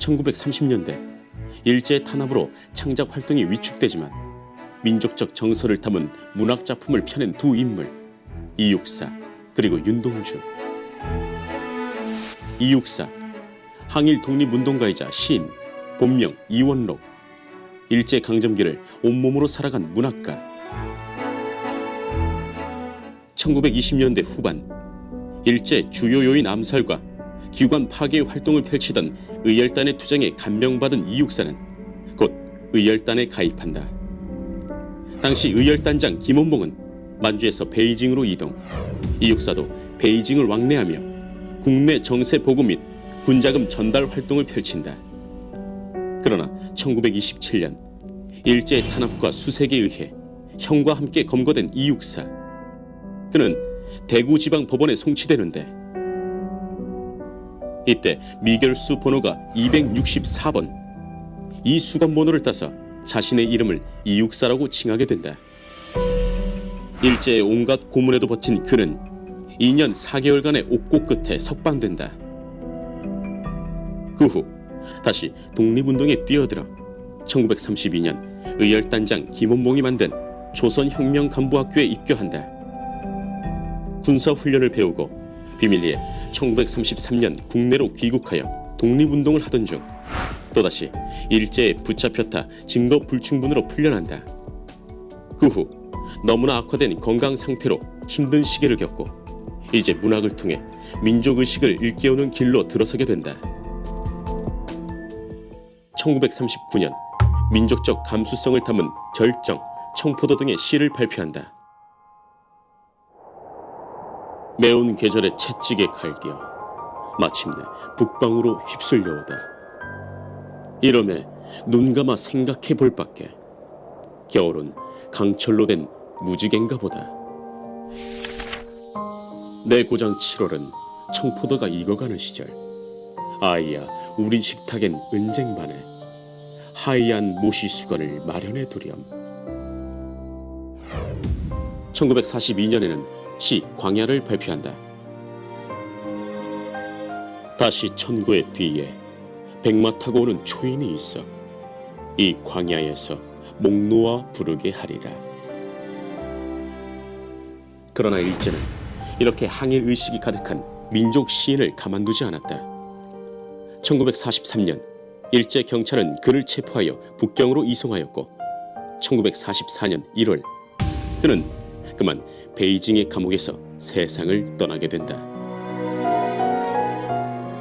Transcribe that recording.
1930년대 일제 탄압으로 창작 활동이 위축되지만 민족적 정서를 담은 문학 작품을 펴낸 두 인물 이육사 그리고 윤동주. 이육사 항일 독립운동가이자 시인 본명 이원록. 일제 강점기를 온몸으로 살아간 문학가. 1920년대 후반 일제 주요 요인 암살과 기관 파괴 활동을 펼치던 의열단의 투쟁에 감명받은 이육사는 곧 의열단에 가입한다. 당시 의열단장 김원봉은 만주에서 베이징으로 이동, 이육사도 베이징을 왕래하며 국내 정세 보고 및 군자금 전달 활동을 펼친다. 그러나 1927년 일제 탄압과 수색에 의해 형과 함께 검거된 이육사. 그는 대구 지방 법원에 송치되는데 이때 미결수 번호가 264번. 이 수감 번호를 따서 자신의 이름을 이육사라고 칭하게 된다. 일제의 온갖 고문에도 버틴 그는 2년 4개월간의 옥고 끝에 석방된다. 그 후 다시 독립운동에 뛰어들어 1932년 의열단장 김원봉이 만든 조선혁명간부학교에 입교한다. 군사훈련을 배우고 비밀리에 1933년 국내로 귀국하여 독립운동을 하던 중 또다시 일제에 붙잡혔다 증거 불충분으로 풀려난다. 그 후 너무나 악화된 건강 상태로 힘든 시기를 겪고 이제 문학을 통해 민족 의식을 일깨우는 길로 들어서게 된다. 1939년 민족적 감수성을 담은 절정, 청포도 등의 시를 발표한다. 매운 계절에 채찍에 갈겨 마침내 북방으로 휩쓸려오다. 이러매 눈 감아 생각해 볼 밖에 겨울은 강철로 된 무지개인가 보다. 내 고장 7월은 청포도가 익어가는 시절. 아이야 우리 식탁엔 은쟁반에 하얀 모시 수건을 마련해 두렴. 1942년에는 시 광야를 발표한다. 다시 천고의 뒤에 백마 타고 오는 초인이 있어 이 광야에서 목 놓아 부르게 하리라. 그러나 일제는 이렇게 항일 의식이 가득한 민족 시인을 가만두지 않았다. 1943년 일제 경찰은 그를 체포하여 북경으로 이송하였고 1944년 1월 그는 그만 베이징의 감옥에서 세상을 떠나게 된다.